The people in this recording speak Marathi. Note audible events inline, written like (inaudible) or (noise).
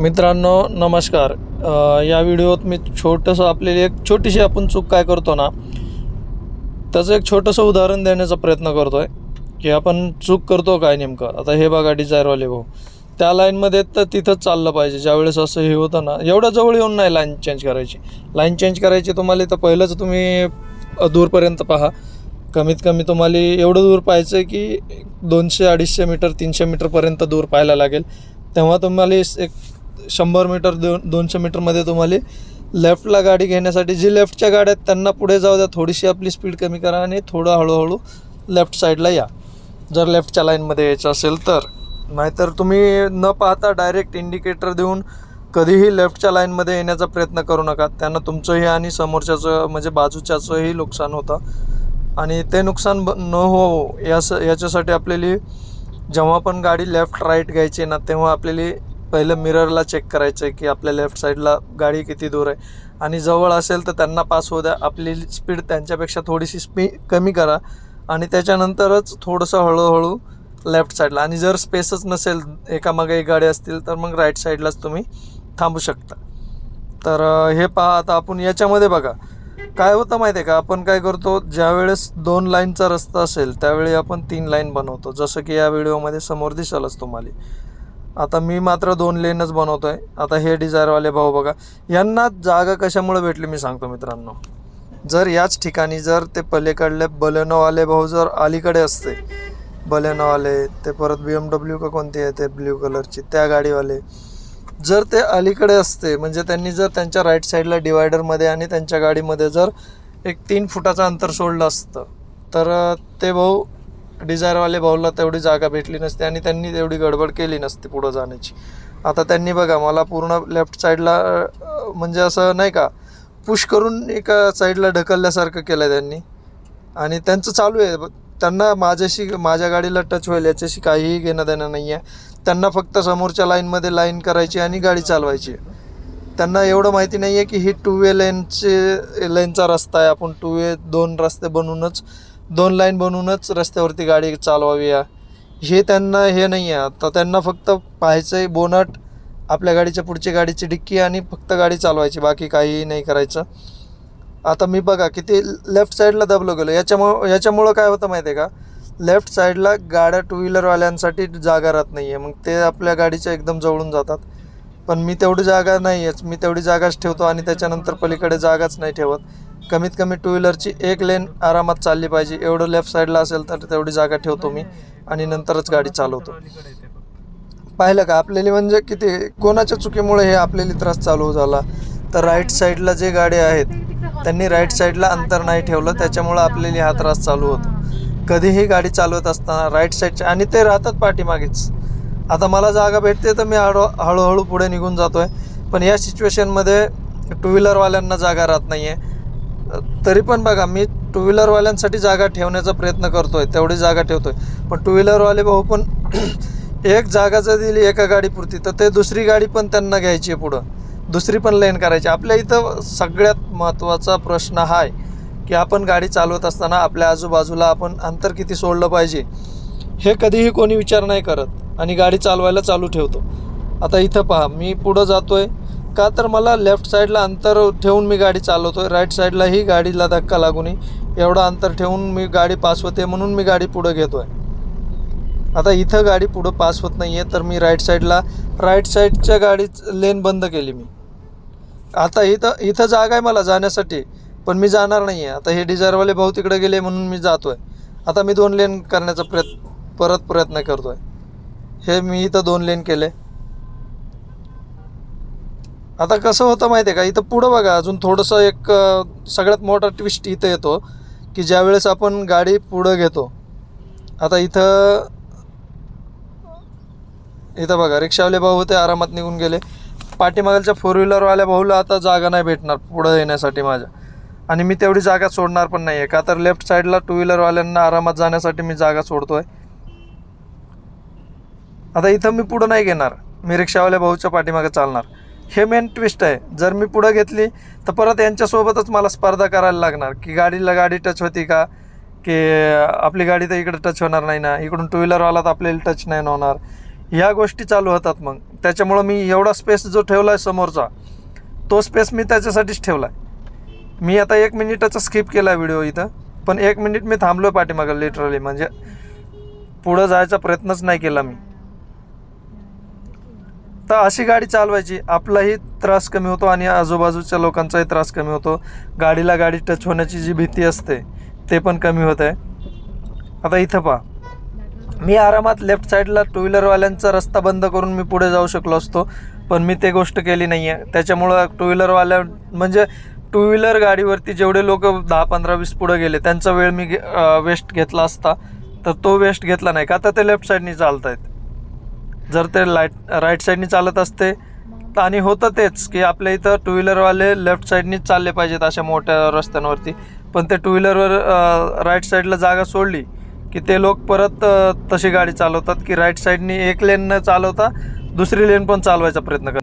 मित्रांनो नमस्कार. या व्हिडिओत मी छोटंसं आपल्याला एक छोटीशी आपण चूक काय करतो ना त्याचं एक छोटंसं उदाहरण देण्याचा प्रयत्न करतो आहे की आपण चूक करतो काय नेमकं? आता हे बघा डिझायरवाले भाऊ. त्या लाईनमध्ये तर तिथंच चाललं पाहिजे. ज्यावेळेस असं हे होतं ना एवढ्या जवळ येऊन नाही लाईन चेंज करायची. लाईन चेंज करायची तुम्हाला तर पहिलंच तुम्ही दूरपर्यंत पहा. कमीत कमी तुम्हाला एवढं दूर पाहायचं आहे की दोनशे अडीचशे मीटर तीनशे मीटरपर्यंत दूर पाहायला लागेल. तेव्हा तुम्हाला एक शंभर मीटर दोन दोनशे मीटरमध्ये तुम्हाला लेफ्टला गाडी घेण्यासाठी जी लेफ्टच्या गाड्या आहेत त्यांना पुढे जाऊ द्या. थोडीशी आपली स्पीड कमी करा आणि थोडं हळूहळू लेफ्ट साईडला या. जर लेफ्टच्या लाईनमध्ये यायचं असेल तर. नाहीतर तुम्ही न पाहता डायरेक्ट इंडिकेटर देऊन कधीही लेफ्टच्या लाईनमध्ये येण्याचा प्रयत्न करू नका. त्यांना तुमचंही आणि समोरच्याचं म्हणजे बाजूच्याचंही नुकसान होतं. आणि ते नुकसान ब न हो यास याच्यासाठी आपल्याला जेव्हा पण गाडी लेफ्ट राईट घ्यायची ना तेव्हा आपल्याला पहिलं मिररला चेक करायचं आहे की आपल्या लेफ्ट साईडला गाडी किती दूर आहे. आणि जवळ असेल तर त्यांना पास होऊ द्या. आपली स्पीड त्यांच्यापेक्षा थोडीशी स्पी कमी करा. आणि त्याच्यानंतरच थोडंसं हळूहळू लेफ्ट साईडला आणि जर स्पेसच नसेल एकामागे एक गाडी असतील तर मग राईट साईडलाच तुम्ही थांबू शकता. तर हे पहा आता आपण याच्यामध्ये बघा. काय होतं माहिती आहे का? आपण काय करतो ज्यावेळेस दोन लाईनचा रस्ता असेल त्यावेळी आपण तीन लाईन बनवतो. जसं की या व्हिडिओमध्ये समोर दिसलंच तुम्हाला. आता मी मात्र दोन लेनच बनवतो आहे आता हे डिझायरवाले भाऊ बघा यांना जागा कशामुळे भेटली मी सांगतो मित्रांनो. जर याच ठिकाणी जर ते पलीकडले बलेनोवाले भाऊ जर अलीकडे असते बलेनोवाले ते परत बी एम डब्ल्यू का कोणती आहे ते ब्ल्यू कलरची त्या गाडीवाले. जर ते अलीकडे असते म्हणजे त्यांनी जर त्यांच्या राईट साईडला डिवायडरमध्ये आणि त्यांच्या गाडीमध्ये जर एक तीन फुटाचं अंतर सोडलं असतं तर ते भाऊ डिझायरवाले भाऊला तेवढी जागा भेटली नसते आणि त्यांनी तेवढी गडबड केली नसती पुढं जाण्याची. आता त्यांनी बघा मला पूर्ण लेफ्ट साईडला म्हणजे असं नाही का पुश करून एका साईडला ढकलल्यासारखं केलं त्यांनी. आणि त्यांचं चालू आहे. ब- त्यांना माझ्याशी माझ्या गाडीला टच होईल याच्याशी काहीही घेणं देणं नाही आहे त्यांना फक्त समोरच्या लाईनमध्ये लाईन करायची आणि गाडी चालवायची. त्यांना एवढं माहिती नाही आहे की ही टू वे लेनचे लेनचा रस्ता आहे. आपण टू वे दोन रस्ते बनवूनच दोन लाईन बनवूनच रस्त्यावरती गाडी चालवावी या. हे त्यांना हे नाही आहे आता त्यांना फक्त पाहायचं आहे बोनट आपल्या गाडीच्या पुढची गाडीची डिक्की आणि फक्त गाडी चालवायची बाकी काहीही नाही करायचं. आता मी बघा किती लेफ्ट साईडला दबलो गेलो. याच्यामुळं याच्यामुळं काय होतं माहिती आहे का? लेफ्ट साईडला गाड्या टू व्हीलरवाल्यांसाठी जागा राहत नाही आहे मग ते आपल्या गाडीच्या एकदम जवळून जातात. पण मी तेवढी जागा नाही आहेच मी तेवढी जागाच ठेवतो आणि त्याच्यानंतर पलीकडे जागाच नाही ठेवत. कमीत कमी टू व्हीलरची एक लेन आरामात चालली पाहिजे. एवढं लेफ्ट साईडला असेल तर तेवढी जागा ठेवतो मी आणि नंतरच गाडी चालवतो. पाहिलं का? आपल्याला म्हणजे किती? कोणाच्या चुकीमुळे हे आपल्याला त्रास चालू झाला? तर राईट साईडला जे गाड्या आहेत त्यांनी राईट साईडला अंतर नाही ठेवलं. त्याच्यामुळं आपल्याला हा त्रास चालू होतो. कधीही गाडी चालवत असताना राईट साईडच्या आणि ते राहतात पाठीमागेच. आता मला जागा भेटते तर मी हळू हळूहळू पुढे निघून जातो आहे पण या सिच्युएशनमध्ये टू व्हीलरवाल्यांना जागा राहत नाही आहे तरी पण बघा मी टू व्हीलरवाल्यांसाठी जागा ठेवण्याचा प्रयत्न करतो आहे तेवढी जागा ठेवतो आहे पण टू व्हीलरवाले भाऊ पण (clears throat) एक जागा जर दिली एका गाडीपुरती तर ते दुसरी गाडी पण त्यांना घ्यायची आहे पुढं. दुसरी पण लेन करायची आपल्या इथं सगळ्यात महत्त्वाचा प्रश्न हा आहे की आपण गाडी चालवत असताना आपल्या आजूबाजूला आपण अंतर किती सोडलं पाहिजे हे कधीही कोणी विचार नाही करत. आणि गाडी चालवायला चालू ठेवतो. आता इथं पहा मी पुढं जातो आहे का तर मला लेफ्ट साईडला अंतर ठेवून मी गाडी चालवतो आहे राईट साईडलाही गाडीला धक्का लागू नये एवढं अंतर ठेवून मी गाडी पास होते म्हणून मी गाडी पुढं घेतो आहे आता इथं गाडी पुढं पास होत नाही आहे तर मी राईट साईडला राईट साईडच्या गाडी लेन बंद केली मी. आता इथं इथं जागा आहे मला जाण्यासाठी पण मी जाणार नाही आहे आता हे डिझायरवाले भाऊ तिकडे गेले म्हणून मी जातो आहे आता मी दोन लेन करण्याचा प्रयत् परत प्रयत्न करतो आहे हे मी इथं दोन लेन केले. आता कसं होतं माहिती आहे का? इथं पुढं बघा अजून थोडंसं एक सगळ्यात मोठा ट्विस्ट इथं येतो की ज्यावेळेस आपण गाडी पुढं घेतो आता इथं इथं बघा रिक्षावाले भाऊ होते आरामात निघून गेले. पाठीमागच्या फोर व्हीलरवाल्या भाऊला आता जागा नाही भेटणार पुढं येण्यासाठी माझ्या. आणि मी तेवढी जागा सोडणार पण नाही आहे का तर लेफ्ट साईडला टू व्हीलरवाल्यांना आरामात जाण्यासाठी मी जागा सोडतो आहे आता इथं मी पुढं नाही घेणार. मी रिक्षावाल्या भाऊच्या पाठीमागे चालणार. हे मेन ट्विस्ट आहे. जर मी पुढं घेतली तर परत यांच्यासोबतच मला स्पर्धा करायला लागणार. की गाडीला गाडी टच होती का? की आपली गाडी तर इकडे टच होणार नाही ना? इकडून टू व्हीलरवाला तर आपल्याला टच नाही होणार. ह्या गोष्टी चालू होतात मग. त्याच्यामुळं मी एवढा स्पेस जो ठेवला आहे समोरचा तो स्पेस मी त्याच्यासाठीच ठेवला आहे मी आता एक मिनिटाचा स्किप केला व्हिडिओ इथं. पण एक मिनिट मी थांबलो पाठीमागं लिटरली म्हणजे पुढं जायचा प्रयत्नच नाही केला मी. तर अशी गाडी चालवायची आपलाही त्रास कमी होतो आणि आजूबाजूच्या लोकांचाही त्रास कमी होतो. गाडीला गाडी टच होण्याची जी भीती असते ते पण कमी होत आहे. आता इथं पहा. मी आरामात लेफ्ट साईडला टू व्हीलरवाल्यांचा रस्ता बंद करून मी पुढे जाऊ शकलो असतो पण मी ते गोष्ट केली नाही आहे त्याच्यामुळं टू व्हीलरवाल्या म्हणजे टू व्हीलर गाडीवरती जेवढे लोक दहा पंधरा वीस पुढे गेले त्यांचा वेळ मी वेस्ट घेतला असता. तर तो वेस्ट घेतला नाही. का तर ते लेफ्ट साईडनी चालत आहेत जर ते लाइट राईट साईडनी चालत असते तर आणि होतं तेच की आपल्या इथं टू व्हीलरवाले लेफ्ट साईडनीच चालले पाहिजेत अशा मोठ्या रस्त्यांवरती. पण ते टू व्हीलरवर राईट साईडला जागा सोडली की ते लोक परत तशी गाडी चालवतात की राईट साईडनी एक लेन न चालवता दुसरी लेन पण चालवायचा प्रयत्न करतात.